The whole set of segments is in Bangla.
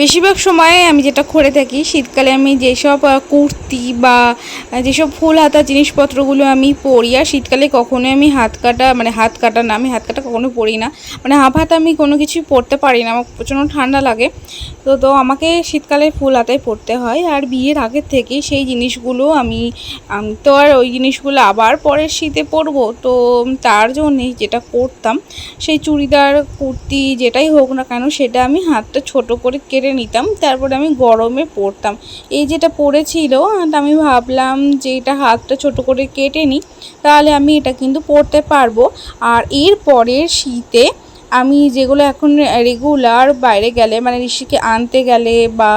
বেশিরভাগ সময়ে আমি যেটা করে থাকি, শীতকালে আমি যেসব কুর্তি বা যেসব ফুল হাতা জিনিসপত্রগুলো আমি পরি, আর শীতকালে কখনোই আমি হাত কাটা মানে হাত কাটা না, আমি হাত কাটা কখনো পরি না। মানে হাফ হাতা আমি কোনো কিছু পরতে পারি না, আমার প্রচণ্ড ঠান্ডা লাগে। তো তো আমাকে শীতকালে ফুল হাতায় পরতে হয়, আর বিয়ের আগের থেকে সেই জিনিসগুলো আমি তো আর ওই জিনিসগুলো আবার পরের শীতে পরবো। তো তার জন্যে যেটা করতাম, সেই চুড়িদার, কুর্তি যেটাই হোক না কেন, সেটা আমি হাতটা ছোট করে কেটে নিতাম, তারপরে আমি গরমে পরতাম এই যেটা পড়েছিল, আর আমি ভাবলাম যে এটা হাতটা ছোট করে কেটে নিই, তাহলে আমি এটা কিন্তু পরতে পারব। আর এর পরের শীতে আমি যেগুলো এখন রেগুলার বাইরে গেলে মানে ঋষিকে আনতে গেলে বা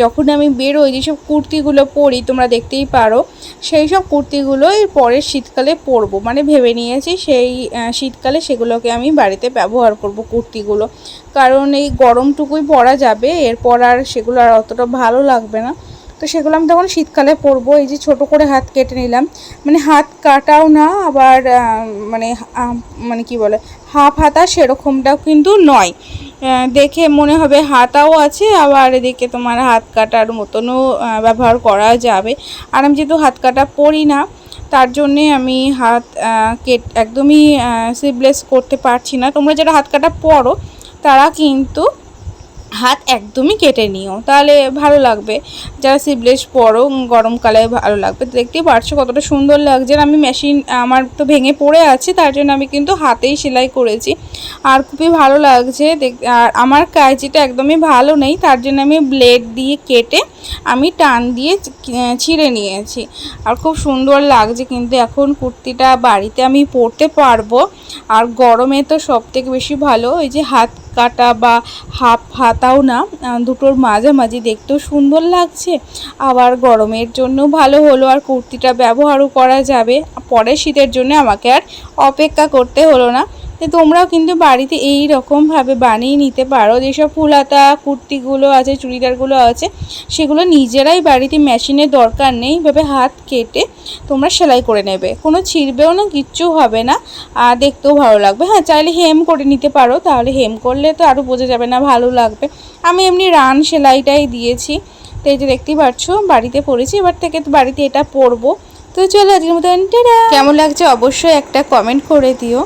যখন আমি বেরোই, যেসব কুর্তিগুলো পরি, তোমরা দেখতেই পারো সেই সব কুর্তিগুলো এর পরের শীতকালে পরবো। মানে ভেবে নিয়েছি সেই শীতকালে সেগুলোকে আমি বাড়িতে ব্যবহার করব, কুর্তিগুলো। কারণ এই গরমটুকুই পরা যাবে, এরপর আর সেগুলো আর অতটা ভালো লাগবে না। তো সেগুলো আমি তখন শীতকালে পরবো, এই যে ছোট করে হাত কেটে নিলাম। মানে হাত কাটাও না, আবার মানে মানে কি বলে, হাফ হাতা সেরকমটাও কিন্তু নয়। দেখে মনে হবে হাতাও আছে, আবার এদিকে তোমার হাত কাটার মতনও ব্যবহার করা যাবে। আর আমি যেহেতু হাত কাটা পরি না, তার জন্যে আমি হাত কেট, একদমই সিবলেস করতে পারছি না। তোমরা যারা হাত কাটা পরো, তারা কিন্তু হাত একদমই কেটে নিও, তাহলে ভালো লাগবে। যারা সিবলেস পরো গরমকালে ভালো লাগবে। তো দেখতেই পারছ কতটা সুন্দর লাগছে। আমি মেশিন আমার তো ভেঙে পড়ে আছে, তার জন্য আমি কিন্তু হাতেই সেলাই করেছি। আর খুবই ভালো লাগছে আর আমার কাঁচিটা একদমই ভালো নেই, তার জন্য আমি ব্লেড দিয়ে কেটে আমি টান দিয়ে ছিঁড়ে নিয়েছি। আর খুব সুন্দর লাগছে কিন্তু এখন কুর্তিটা বাড়িতে আমি পরতে পারব। আর গরমে তো সব থেকে বেশি ভালো, ওই যে হাত কাটা বা হাফ হাতাও না দুটোর মাঝামাঝি দেখতেও সুন্দর লাগছে। আবার গরমের জন্য ভালো হলো, আর কুর্তিটা ব্যবহারও করা যাবে। পরে শীতের জন্য আমাকে আর অপেক্ষা করতে হলো না। তোমরাও কিন্তু বাড়িতে এই রকমভাবে বানিয়ে নিতে পারো। যেসব ফুলাতা, কুর্তিগুলো আছে, চুড়িদারগুলো আছে, সেগুলো নিজেরাই বাড়িতে মেশিনের দরকার নেই। এভাবে হাত কেটে তোমরা সেলাই করে নেবে। কোনো ছিঁড়বেও না, কিচ্ছু হবে না। আর দেখতেও ভালো লাগবে। হ্যাঁ চাইলে হেম করে নিতে পারো। তাহলে হেম করলে তো আরও বোঝা যাবে না, ভালো লাগবে। আমি এমনি রান সেলাইটাই দিয়েছি। তো এই যে দেখতেই পাচ্ছ, বাড়িতে পড়েছি। এবার থেকে তো বাড়িতে এটা পরবো। তো চলো আজকের মতো কেমন লাগছে অবশ্যই একটা কমেন্ট করে দিও।